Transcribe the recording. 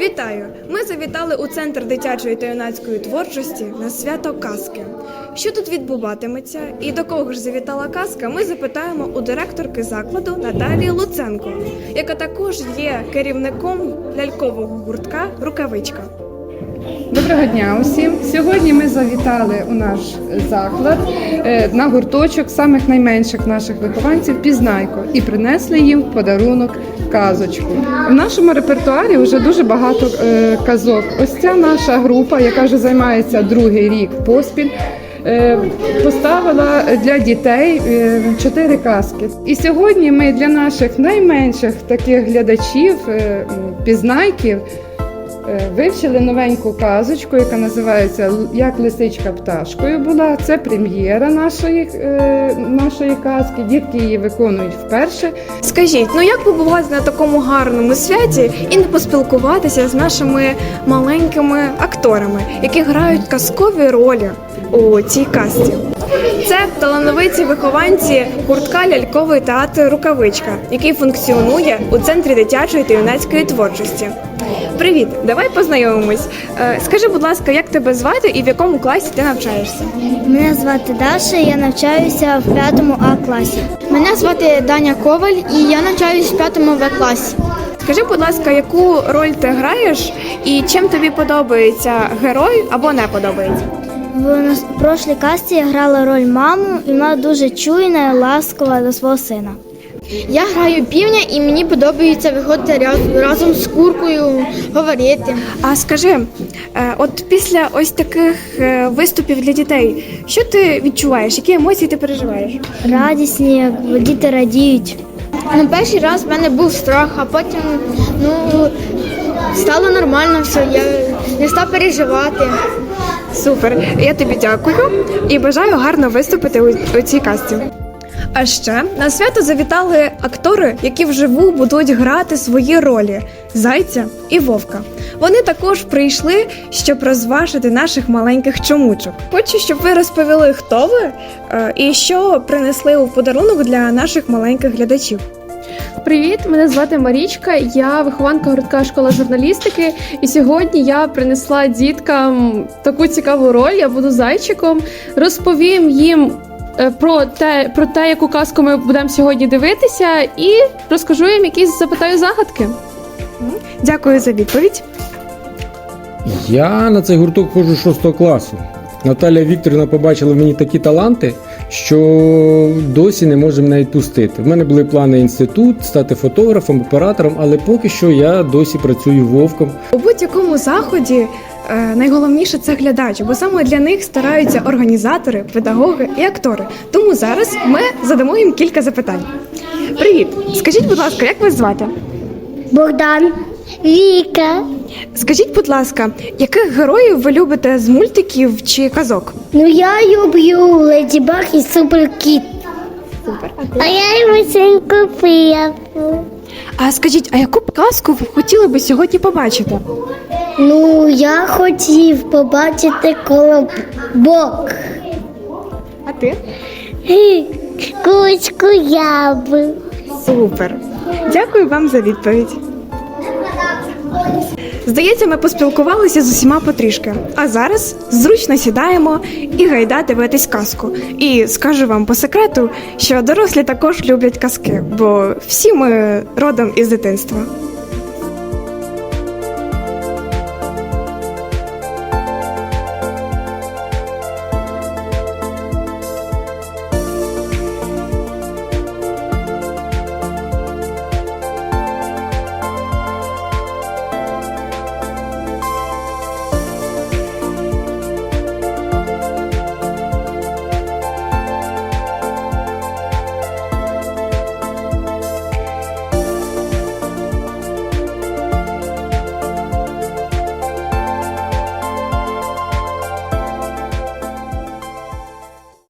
Вітаю! Ми завітали у центр дитячої та юнацької творчості на свято казки. Що тут відбуватиметься і до кого ж завітала казка? Ми запитаємо у директорки закладу Наталії Луценко, яка також є керівником лялькового гуртка Рукавичка. Доброго дня усім. Сьогодні ми завітали у наш заклад е, на гурточок самих найменших наших вихованців Пізнайко і принесли їм в подарунок казочку. В нашому репертуарі вже дуже багато е, казок. Ось ця наша група, яка вже займається другий рік поспіль. е, Поставила для дітей чотири казки. І сьогодні ми для наших найменших таких глядачів, пізнайків, Вивчили новеньку казочку, яка називається «Л- Як лисичка пташкою була. Це прем'єра нашої, е, нашої казки. Дітки її виконують вперше. Скажіть, ну як побувати на такому гарному святі і не поспілкуватися з нашими маленькими акторами, які грають казкові ролі у цій казці? Це талановиті вихованці гуртка ляльковий театр Рукавичка, який функціонує у центрі дитячої та юнацької творчості. Привіт, давай познайомимось. Е, Скажи, будь ласка, як тебе звати і в якому класі ти навчаєшся? Мене звати Даша, я навчаюся в 5 А класі. Мене звати Даня Коваль і я навчаюсь в п'ятому В класі. Скажи, будь ласка, яку роль ти граєш і чим тобі подобається герой або не подобається? В прошлій касті я грала роль маму, і вона дуже чуйна і ласкова до свого сина. Я граю півня і мені подобається виходити разом з куркою, говорити. А скажи, е, от після ось таких е, виступів для дітей, що ти відчуваєш? Які емоції ти переживаєш? Радісні, як діти радіють. Ну, перший раз в мене був страх, а потім ну, стало нормально все. Я не став переживати. Супер, я тобі дякую і бажаю гарно виступити у, цій касті. А ще на свято завітали актори, які вживу будуть грати свої ролі зайця і вовка. Вони також прийшли, щоб розважити наших маленьких чомучок. Хочу, щоб ви розповіли, хто ви е, і що принесли у подарунок для наших маленьких глядачів. Привіт, мене звати Марічка. Я вихованка гуртка школа журналістики. І сьогодні я принесла діткам таку цікаву роль. Я буду зайчиком. Розповім їм е, про те, про те, яку казку ми будемо сьогодні дивитися, і розкажу їм якісь запитаю загадки. Дякую за відповідь. Я на цей гурток ходжу з 6 класу. Наталя Вікторівна побачила в мені такі таланти, що досі не може мене відпустити. В мене були плани інститут, стати фотографом, оператором, але поки що я досі працюю вовком. У будь-якому заході е, найголовніше це глядач, бо саме для них стараються організатори, педагоги і актори. Тому зараз ми задамо їм кілька запитань. Привіт! Скажіть, будь ласка, як вас звати? Богдан, Віка. Скажіть, будь ласка, яких героїв ви любите з мультиків чи казок? Ну я люблю Леді Баг і Суперкіт. Супер. А я йому синьку приятну. А скажіть, а яку б казку ви хотіли би сьогодні побачити? Ну, я хотів побачити колобок. А ти? Кучку яблук. Супер. Дякую вам за відповідь. Здається, ми поспілкувалися з усіма потрішки. А зараз зручно сідаємо і гайда дивитись казку. І скажу вам по секрету, що дорослі також люблять казки, бо всі ми родом із дитинства.